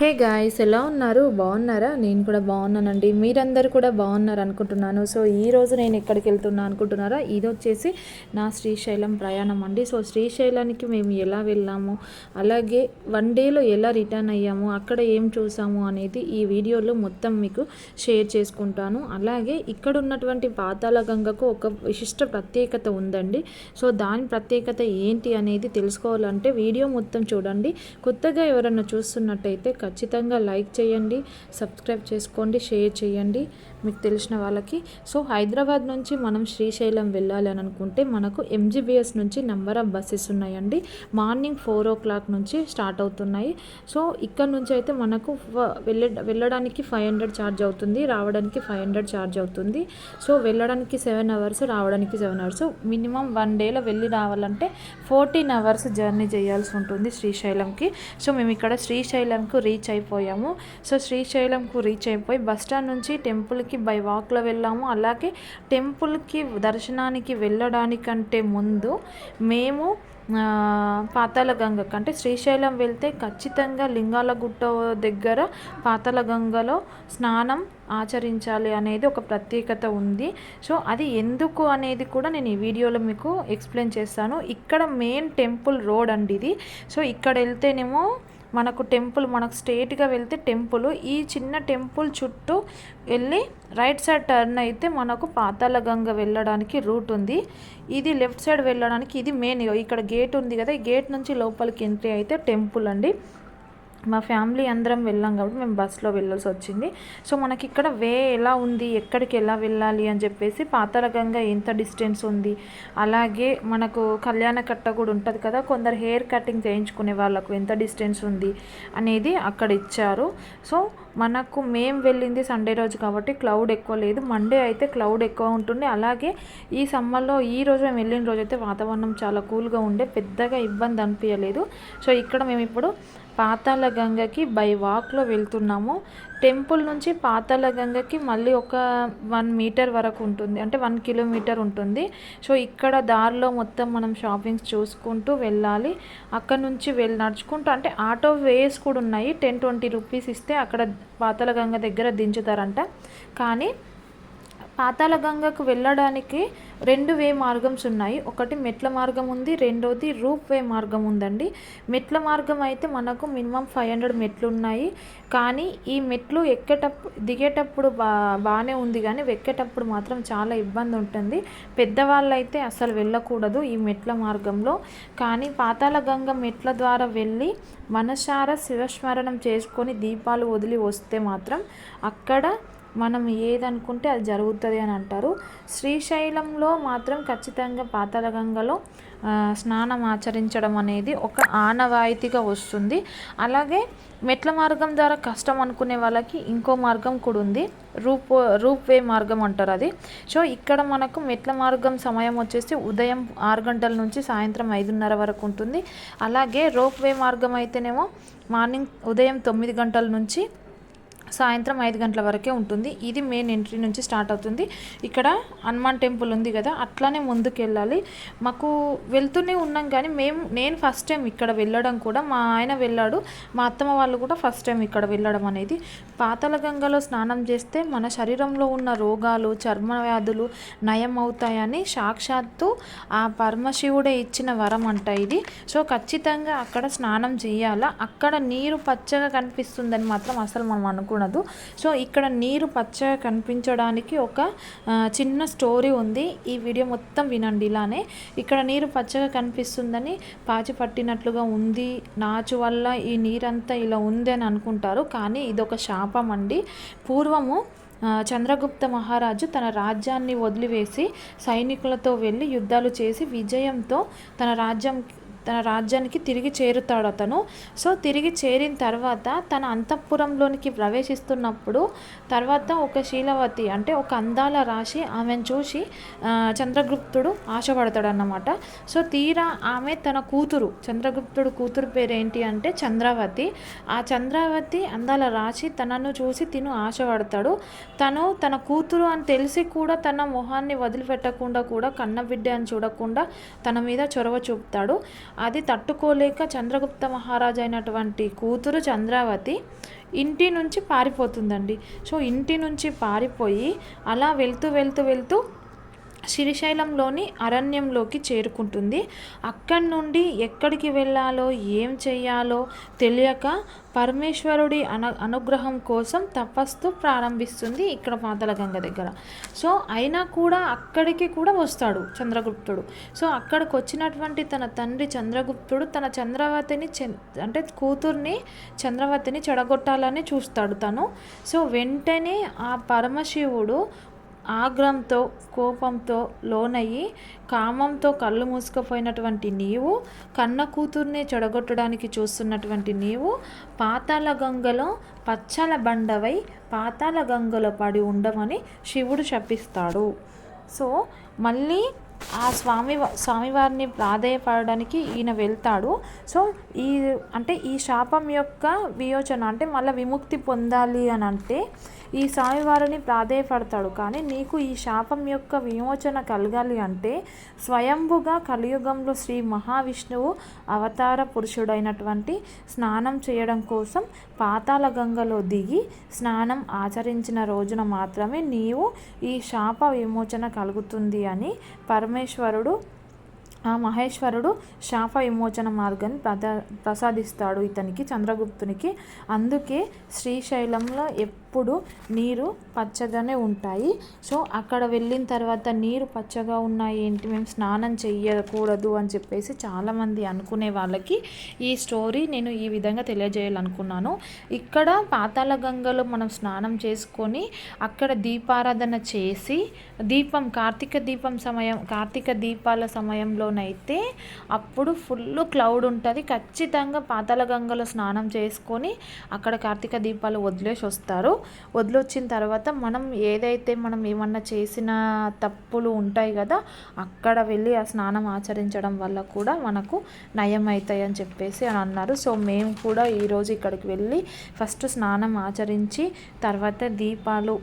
Hey guys ఎలా ఉన్నారు? బాగున్నారా? నేను కూడా బాగున్నానండి. మీరందరూ కూడా బాగున్నారు అనుకుంటున్నాను. సో ఈరోజు నేను ఎక్కడికి వెళ్తున్నా అనుకుంటున్నారా? ఇది వచ్చేసి నా శ్రీశైలం ప్రయాణం అండి. సో శ్రీశైలానికి మేము ఎలా వెళ్ళాము? అలాగే వన్ డేలో ఎలా రిటర్న్ అయ్యాము? అక్కడ ఏం చూసాము? అనేది ఈ వీడియోలో మొత్తం మీకు షేర్ చేసుకుంటాను. అలాగే ఇక్కడ ఉన్నటువంటి పాతాళ గంగకు ఒక విశిష్ట ప్రత్యేకత ఉందండి. సో దాని ప్రత్యేకత ఏంటి అనేది తెలుసుకోవాలంటే వీడియో మొత్తం చూడండి. కొత్తగా ఎవరైనా చూస్తున్నట్టయితే ఖచ్చితంగా లైక్ చేయండి సబ్స్క్రైబ్ చేసుకోండి షేర్ చేయండి. మీకు తెలిసిన వాళ్ళకి. సో హైదరాబాద్ నుంచి మనం శ్రీశైలం వెళ్ళాలి అని అనుకుంటే మనకు ఎంజీబీఎస్ నుంచి నెంబర్ ఆఫ్ బస్సెస్ ఉన్నాయండి. మార్నింగ్ ఫోర్ ఓ క్లాక్ నుంచి స్టార్ట్ అవుతున్నాయి. సో ఇక్కడ నుంచి అయితే మనకు వెళ్ళ వెళ్ళడానికి ఫైవ్ హండ్రెడ్ ఛార్జ్ అవుతుంది. రావడానికి ఫైవ్ హండ్రెడ్ ఛార్జ్ అవుతుంది. సో వెళ్ళడానికి సెవెన్ అవర్స్ రావడానికి సెవెన్ అవర్స్. మినిమం వన్ డేలో వెళ్ళి రావాలంటే ఫోర్టీన్ అవర్స్ జర్నీ చేయాల్సి ఉంటుంది శ్రీశైలంకి. సో మేము ఇక్కడ శ్రీశైలంకు రీచ్ అయిపోయాము. సో శ్రీశైలంకు రీచ్ అయిపోయి బస్ స్టాండ్ నుంచి టెంపుల్కి బై వాక్లో వెళ్ళాము. అలాగే టెంపుల్కి దర్శనానికి వెళ్ళడానికంటే ముందు మేము పాతాల గంగకు అంటే శ్రీశైలం వెళ్తే ఖచ్చితంగా లింగాల గుట్ట దగ్గర పాతాల గంగలో స్నానం ఆచరించాలి అనేది ఒక ప్రత్యేకత ఉంది. సో అది ఎందుకు అనేది కూడా నేను ఈ వీడియోలో మీకు ఎక్స్ప్లెయిన్ చేస్తాను. ఇక్కడ మెయిన్ టెంపుల్ రోడ్ అండి ఇది. సో ఇక్కడ వెళ్తేనేమో మనకు టెంపుల్ మనకు స్ట్రేట్గా వెళ్తే టెంపుల్. ఈ చిన్న టెంపుల్ చుట్టూ వెళ్ళి రైట్ సైడ్ టర్న్ అయితే మనకు పాతాల గంగ వెళ్ళడానికి రూట్ ఉంది. ఇది లెఫ్ట్ సైడ్ వెళ్ళడానికి ఇది మెయిన్. ఇక్కడ గేట్ ఉంది కదా ఈ గేట్ నుంచి లోపలికి ఎంట్రీ అయితే టెంపుల్ అండి. మా ఫ్యామిలీ అందరం వెళ్ళాం కాబట్టి మేము బస్సులో వెళ్ళాల్సి వచ్చింది. సో మనకి ఇక్కడ వే ఎలా ఉంది ఎక్కడికి ఎలా వెళ్ళాలి అని చెప్పేసి పాతరకంగా ఎంత డిస్టెన్స్ ఉంది అలాగే మనకు కళ్యాణ కట్ట కూడా ఉంటుంది కదా కొందరు హెయిర్ కటింగ్ చేయించుకునే వాళ్ళకు ఎంత డిస్టెన్స్ ఉంది అనేది అక్కడ ఇచ్చారు. సో మనకు మేము వెళ్ళింది సండే రోజు కాబట్టి క్లౌడ్ ఎక్కువ లేదు. మండే అయితే క్లౌడ్ ఎక్కువ ఉంటుంది అలాగే ఈ సమ్మర్లో ఈ రోజు మేము వెళ్ళిన రోజు అయితే వాతావరణం చాలా కూల్గా ఉండే. పెద్దగా ఇబ్బంది అనిపించలేదు సో ఇక్కడ మేము ఇప్పుడు పాతాళ గంగకి బై వాక్లో వెళ్తున్నాము. టెంపుల్ నుంచి పాతాళ గంగకి మళ్ళీ ఒక వన్ మీటర్ వరకు ఉంటుంది. అంటే వన్ కిలోమీటర్ ఉంటుంది. సో ఇక్కడ దారిలో మొత్తం మనం షాపింగ్స్ చూసుకుంటూ వెళ్ళాలి. అక్కడ నుంచి వెళ్ళి నడుచుకుంటూ అంటే ఆటో వేస్ కూడా ఉన్నాయి. టెన్ ట్వంటీ రూపీస్ ఇస్తే అక్కడ పాతాళ గంగ దగ్గర దించుతారంట. కానీ పాతాళ గంగకు వెళ్ళడానికి రెండు వే మార్గమ్స్ ఉన్నాయి. ఒకటి మెట్ల మార్గం ఉంది రెండోది రూప్ వే మార్గం ఉందండి. మెట్ల మార్గం అయితే మనకు మినిమం ఫైవ్ హండ్రెడ్ మెట్లు ఉన్నాయి. కానీ ఈ మెట్లు ఎక్కేటప్పుడు దిగేటప్పుడు బా బాగానే ఉంది కానీ ఎక్కేటప్పుడు మాత్రం చాలా ఇబ్బంది ఉంటుంది. పెద్దవాళ్ళు అయితే అసలు వెళ్ళకూడదు ఈ మెట్ల మార్గంలో. కానీ పాతాళ గంగ మెట్ల ద్వారా వెళ్ళి మనసార శివస్మరణం చేసుకొని దీపాలు వదిలి వస్తే మాత్రం అక్కడ మనం ఏదనుకుంటే అది జరుగుతుంది అని అంటారు. శ్రీశైలంలో మాత్రం ఖచ్చితంగా పాతాళగంగలో స్నానం ఆచరించడం అనేది ఒక ఆనవాయితీగా వస్తుంది. అలాగే మెట్ల మార్గం ద్వారా కష్టం అనుకునే వాళ్ళకి ఇంకో మార్గం కూడా ఉంది రూప్ రూప్ వే మార్గం అంటారు అది. సో ఇక్కడ మనకు మెట్ల మార్గం సమయం వచ్చేసి ఉదయం ఆరు గంటల నుంచి సాయంత్రం ఐదున్నర వరకు ఉంటుంది. అలాగే రోప్ వే మార్గం అయితేనేమో మార్నింగ్ ఉదయం తొమ్మిది గంటల నుంచి సాయంత్రం ఐదు గంటల వరకే ఉంటుంది. ఇది మెయిన్ ఎంట్రీ నుంచి స్టార్ట్ అవుతుంది. ఇక్కడ హనుమాన్ టెంపుల్ ఉంది కదా అట్లానే ముందుకు వెళ్ళాలి మాకు వెళ్తూనే ఉన్నాం కానీ మేము నేను ఫస్ట్ టైం ఇక్కడ వెళ్ళడం కూడా మా ఆయన వెళ్ళాడు. మా అత్తమ్మ వాళ్ళు కూడా ఫస్ట్ టైం ఇక్కడ వెళ్ళడం అనేది. పాతల గంగలో స్నానం చేస్తే మన శరీరంలో ఉన్న రోగాలు చర్మ వ్యాధులు నయం అవుతాయని సాక్షాత్తు ఆ పరమశివుడే ఇచ్చిన వరం అంట ఇది. సో ఖచ్చితంగా అక్కడ స్నానం చేయాలా? అక్కడ నీరు పచ్చగా కనిపిస్తుందని మాత్రం అసలు మనం అనుకున్నాం. ఉండకూడదు సో ఇక్కడ నీరు పచ్చగా కనిపించడానికి ఒక చిన్న స్టోరీ ఉంది. ఈ వీడియో మొత్తం వినండి ఇలానే. ఇక్కడ నీరు పచ్చగా కనిపిస్తుందని పాచి పట్టినట్లుగా ఉంది. నాచు వల్ల ఈ నీరంతా ఇలా ఉంది అని అనుకుంటారు. కానీ ఇదొక శాపం అండి. పూర్వము చంద్రగుప్త మహారాజు తన రాజ్యాన్ని వదిలివేసి సైనికులతో వెళ్ళి యుద్ధాలు చేసి విజయంతో తన రాజ్యం తన రాజ్యానికి తిరిగి చేరుతాడు అతను. సో తిరిగి చేరిన తర్వాత తన అంతఃపురంలోనికి ప్రవేశిస్తున్నప్పుడు తర్వాత ఒక శీలవతి అంటే ఒక అందాల రాశి ఆమెను చూసి చంద్రగుప్తుడు ఆశపడతాడు అన్నమాట సో తీరా ఆమె తన కూతురు చంద్రగుప్తుడు కూతురు పేరు ఏంటి అంటే చంద్రావతి. ఆ చంద్రావతి అందాల రాశి తనను చూసి తిను ఆశపడతాడు. తను తన కూతురు అని తెలిసి కూడా తన మొహాన్ని వదిలిపెట్టకుండా కూడా కన్నబిడ్డ అని చూడకుండా తన మీద చొరవ చూపుతాడు. అది తట్టుకోలేక చంద్రగుప్త మహారాజు అయినటువంటి కూతురు చంద్రావతి ఇంటి నుంచి పారిపోతుందండి. సో ఇంటి నుంచి పారిపోయి అలా వెళ్తూ వెళ్తూ వెళ్తూ శ్రీశైలంలోని అరణ్యంలోకి చేరుకుంటుంది. అక్కడి నుండి ఎక్కడికి వెళ్ళాలో ఏం చేయాలో తెలియక పరమేశ్వరుడి అన అనుగ్రహం కోసం తపస్సు ప్రారంభిస్తుంది ఇక్కడ పాతలగంగ దగ్గర. సో అయినా కూడా అక్కడికి కూడా వస్తాడు చంద్రగుప్తుడు. సో అక్కడికి వచ్చినటువంటి తన తండ్రి చంద్రగుప్తుడు తన చంద్రవతిని అంటే కూతుర్ని చంద్రవతిని చెడగొట్టాలని చూస్తాడు తను. సో వెంటనే ఆ పరమశివుడు ఆగ్రహంతో కోపంతో లోనయ్యి కామంతో కళ్ళు మూసుకుపోయినటువంటి నీవు కన్న కూతుర్నే చెడగొట్టడానికి చూస్తున్నటువంటి నీవు పాతాళ గంగలో పచ్చల బండవై పాతాళ గంగలో పడి ఉండమని శివుడు శపిస్తాడు. సో మళ్ళీ ఆ స్వామి స్వామివారిని ప్రాధేయపడడానికి ఈయన వెళ్తాడు. సో ఈ అంటే ఈ శాపం యొక్క వియోచన అంటే మళ్ళీ విముక్తి పొందాలి అని అంటే ఈ స్వామివారిని ప్రాధేయపడతాడు. కానీ నీకు ఈ శాపం యొక్క విమోచన కలగాలి అంటే స్వయంభుగా కలియుగంలో శ్రీ మహావిష్ణువు అవతార పురుషుడైనటువంటి స్నానం చేయడం కోసం పాతాల గంగలో దిగి స్నానం ఆచరించిన రోజున మాత్రమే నీవు ఈ శాప విమోచన కలుగుతుంది అని పరమేశ్వరుడు ఆ మహేశ్వరుడు శాప విమోచన మార్గాన్ని ప్రద ప్రసాదిస్తాడు ఇతనికి చంద్రగుప్తునికి. అందుకే శ్రీశైలంలో ఎప్పుడు నీరు పచ్చగానే ఉంటాయి. సో అక్కడ వెళ్ళిన తర్వాత నీరు పచ్చగా ఉన్నాయి ఏంటి మేము స్నానం చెయ్యకూడదు అని చెప్పేసి చాలామంది అనుకునే వాళ్ళకి ఈ స్టోరీ నేను ఈ విధంగా తెలియజేయాలనుకున్నాను. ఇక్కడ పాతాళ గంగలో మనం స్నానం చేసుకొని అక్కడ దీపారాధన చేసి దీపం కార్తీక దీపం సమయం కార్తీక దీపాల సమయంలో అయితే అప్పుడు ఫుల్ క్లౌడ్ ఉంటుంది. ఖచ్చితంగా పాతాల గంగలో స్నానం చేసుకొని అక్కడ కార్తీక దీపాలు వదిలేసి వస్తారు. వదిలొచ్చిన తర్వాత మనం ఏదైతే మనం ఏమన్నా చేసిన తప్పులు ఉంటాయి కదా అక్కడ వెళ్ళి ఆ స్నానం ఆచరించడం వల్ల కూడా మనకు నయం అవుతాయి అని చెప్పేసి అని అన్నారు. సో మేము కూడా ఈరోజు ఇక్కడికి వెళ్ళి ఫస్ట్ స్నానం ఆచరించి తర్వాత దీపాలు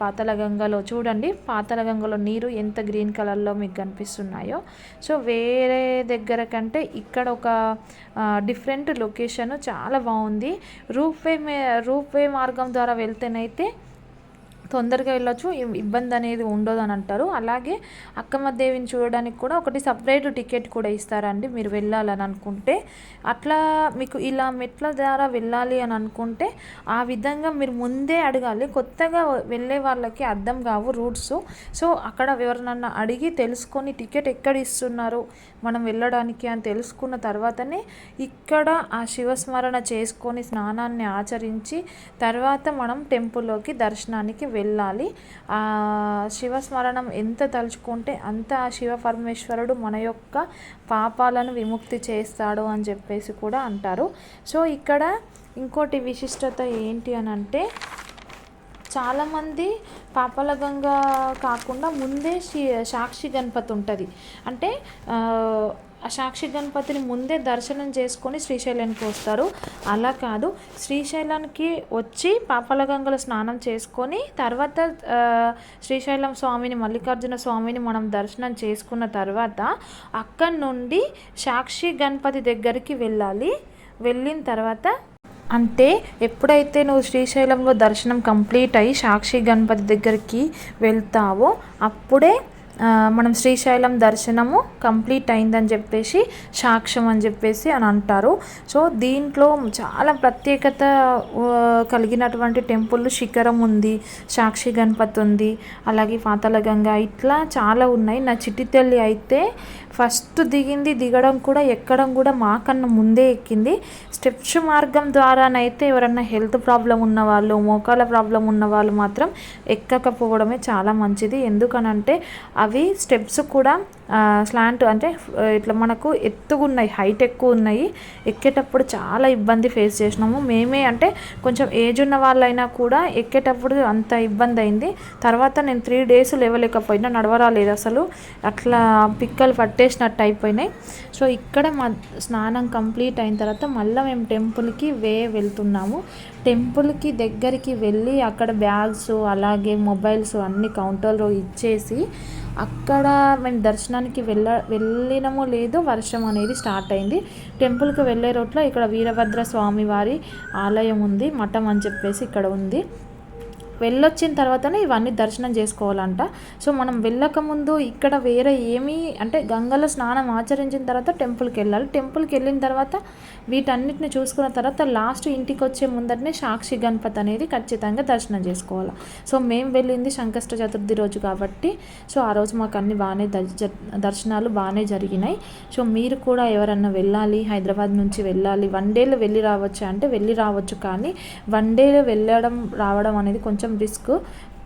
పాతల గంగలో చూడండి. పాతల గంగలో నీరు ఎంత గ్రీన్ కలర్లో మీకు కనిపిస్తున్నాయో. సో వేరే దగ్గర కంటే ఇక్కడ ఒక డిఫరెంట్ లొకేషన్ చాలా బాగుంది. రూప్ వే రూప్ వే మార్గం ద్వారా వెళ్తేనైతే తొందరగా వెళ్ళొచ్చు. ఇబ్బంది అనేది ఉండదు అని అంటారు. అలాగే అక్కమ్మ దేవిని చూడడానికి కూడా ఒకటి సపరేట్ టికెట్ కూడా ఇస్తారండి మీరు వెళ్ళాలని అనుకుంటే. అట్లా మీకు ఇలా మెట్ల ద్వారా వెళ్ళాలి అని అనుకుంటే ఆ విధంగా మీరు ముందే అడగాలి. కొత్తగా వెళ్ళే వాళ్ళకి అర్థం కావు రూట్స్. సో అక్కడ ఎవరినన్నా అడిగి తెలుసుకొని టికెట్ ఎక్కడ ఇస్తున్నారు మనం వెళ్ళడానికి అని తెలుసుకున్న తర్వాతనే ఇక్కడ ఆ శివస్మరణ చేసుకొని స్నానాన్ని ఆచరించి తర్వాత మనం టెంపుల్లోకి దర్శనానికి వెళ్ళాలి. ఆ శివస్మరణం ఎంత తలుచుకుంటే అంత శివ పరమేశ్వరుడు మన యొక్క పాపాలను విముక్తి చేస్తాడు అని చెప్పేసి కూడా అంటారు. సో ఇక్కడ ఇంకోటి విశిష్టత ఏంటి అని అంటే చాలామంది పాపలగంగా కాకుండా ముందే సాక్షి గణపతి ఉంటుంది. అంటే సాక్షి గణపతిని ముందే దర్శనం చేసుకొని శ్రీశైలానికి వస్తారు. అలా కాదు శ్రీశైలానికి వచ్చి పాపల గంగలో స్నానం చేసుకొని తర్వాత శ్రీశైలం స్వామిని మల్లికార్జున స్వామిని మనం దర్శనం చేసుకున్న తర్వాత అక్కడి నుండి సాక్షి గణపతి దగ్గరికి వెళ్ళాలి. వెళ్ళిన తర్వాత అంటే ఎప్పుడైతే నువ్వు శ్రీశైలంలో దర్శనం కంప్లీట్ అయ్యి సాక్షి గణపతి దగ్గరికి వెళ్తావో అప్పుడే మనం శ్రీశైలం దర్శనము కంప్లీట్ అయిందని చెప్పేసి సాక్ష్యం అని చెప్పేసి అని అంటారు. సో దీంట్లో చాలా ప్రత్యేకత కలిగినటువంటి టెంపుల్ శిఖరం ఉంది సాక్షి గణపతి ఉంది అలాగే పాతలగంగ ఇట్లా చాలా ఉన్నాయి. నా చిట్టి తల్లి అయితే ఫస్ట్ దిగింది దిగడం కూడా ఎక్కడం కూడా మాకన్నా ముందే ఎక్కింది. స్టెప్స్ మార్గం ద్వారానైతే ఎవరన్నా హెల్త్ ప్రాబ్లం ఉన్న వాళ్ళు మోకాల ప్రాబ్లం ఉన్న వాళ్ళు మాత్రం ఎక్కకపోవడమే చాలా మంచిది. ఎందుకనంటే అవి స్టెప్స్ కూడా స్లాంట్ అంటే ఇట్లా మనకు ఎత్తుగా ఉన్నాయి హైట్ ఎక్కువ ఉన్నాయి ఎక్కేటప్పుడు చాలా ఇబ్బంది ఫేస్ చేసినాము. మేమే అంటే కొంచెం ఏజ్ ఉన్న వాళ్ళైనా కూడా ఎక్కేటప్పుడు అంత ఇబ్బంది అయింది. తర్వాత నేను త్రీ డేస్ లేవలేకపోయినా నడవరాలేదు అసలు. అట్లా పిక్కలు పట్టేసినట్టు అయిపోయినాయి. సో ఇక్కడ మా స్నానం కంప్లీట్ అయిన తర్వాత మళ్ళీ మేము టెంపుల్కి వే వెళ్తున్నాము. టెంపుల్కి దగ్గరికి వెళ్ళి అక్కడ బ్యాగ్స్ అలాగే మొబైల్స్ అన్ని కౌంటర్లో ఇచ్చేసి అక్కడ మేము దర్శనానికి వెళ్ళ వెళ్ళినమో లేదో వర్షం అనేది స్టార్ట్ అయింది. టెంపుల్కి వెళ్ళే రోడ్లో ఇక్కడ వీరభద్ర స్వామి వారి ఆలయం ఉంది మఠం అని చెప్పేసి ఇక్కడ ఉంది. వెళ్ళొచ్చిన తర్వాతనే ఇవన్నీ దర్శనం చేసుకోవాలంట. సో మనం వెళ్ళకముందు ఇక్కడ వేరే ఏమీ అంటే గంగలో స్నానం ఆచరించిన తర్వాత టెంపుల్కి వెళ్ళాలి. టెంపుల్కి వెళ్ళిన తర్వాత వీటన్నిటిని చూసుకున్న తర్వాత లాస్ట్ ఇంటికి వచ్చే ముందరనే సాక్షి గణపతి అనేది ఖచ్చితంగా దర్శనం చేసుకోవాలి. సో మేము వెళ్ళింది సంకష్ట చతుర్థి రోజు కాబట్టి సో ఆ రోజు మాకు అన్ని బాగానే దర్శనాలు బాగానే జరిగినాయి. సో మీరు కూడా ఎవరన్నా వెళ్ళాలి హైదరాబాద్ నుంచి వెళ్ళాలి వన్ డేలో వెళ్ళి రావచ్చు? అంటే వెళ్ళి రావచ్చు కానీ వన్ డేలో వెళ్ళడం రావడం అనేది కొంచెం రిస్క్.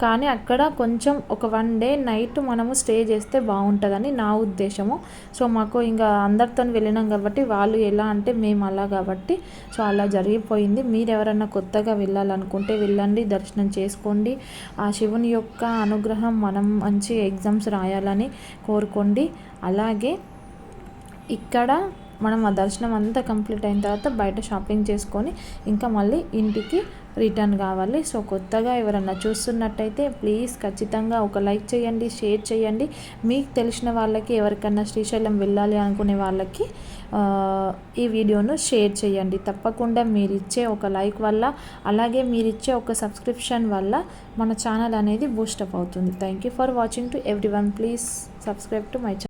కానీ అక్కడ కొంచెం ఒక వన్ డే నైట్ మనము స్టే చేస్తే బాగుంటుందని నా ఉద్దేశము. సో మాకు ఇంకా అందరితో వెళ్ళినాం కాబట్టి వాళ్ళు ఎలా అంటే మేము అలా కాబట్టి. సో అలా జరిగిపోయింది. మీరు ఎవరైనా కొత్తగా వెళ్ళాలనుకుంటే వెళ్ళండి దర్శనం చేసుకోండి. ఆ శివుని యొక్క అనుగ్రహం మనం మంచి ఎగ్జామ్స్ రాయాలని కోరుకోండి. అలాగే ఇక్కడ మనం ఆ దర్శనం అంతా కంప్లీట్ అయిన తర్వాత బయట షాపింగ్ చేసుకొని ఇంకా మళ్ళీ ఇంటికి రిటర్న్ కావాలి. సో కొత్తగా ఎవరన్నా చూస్తున్నట్టయితే ప్లీజ్ ఖచ్చితంగా ఒక లైక్ చేయండి షేర్ చేయండి. మీకు తెలిసిన వాళ్ళకి ఎవరికన్నా శ్రీశైలం వెళ్ళాలి అనుకునే వాళ్ళకి ఈ వీడియోను షేర్ చేయండి. తప్పకుండా మీరు ఇచ్చే ఒక లైక్ వల్ల అలాగే మీరు ఇచ్చే ఒక సబ్స్క్రిప్షన్ వల్ల మన ఛానల్ అనేది బూస్టప్ అవుతుంది. Thank you for watching to everyone please subscribe to my channel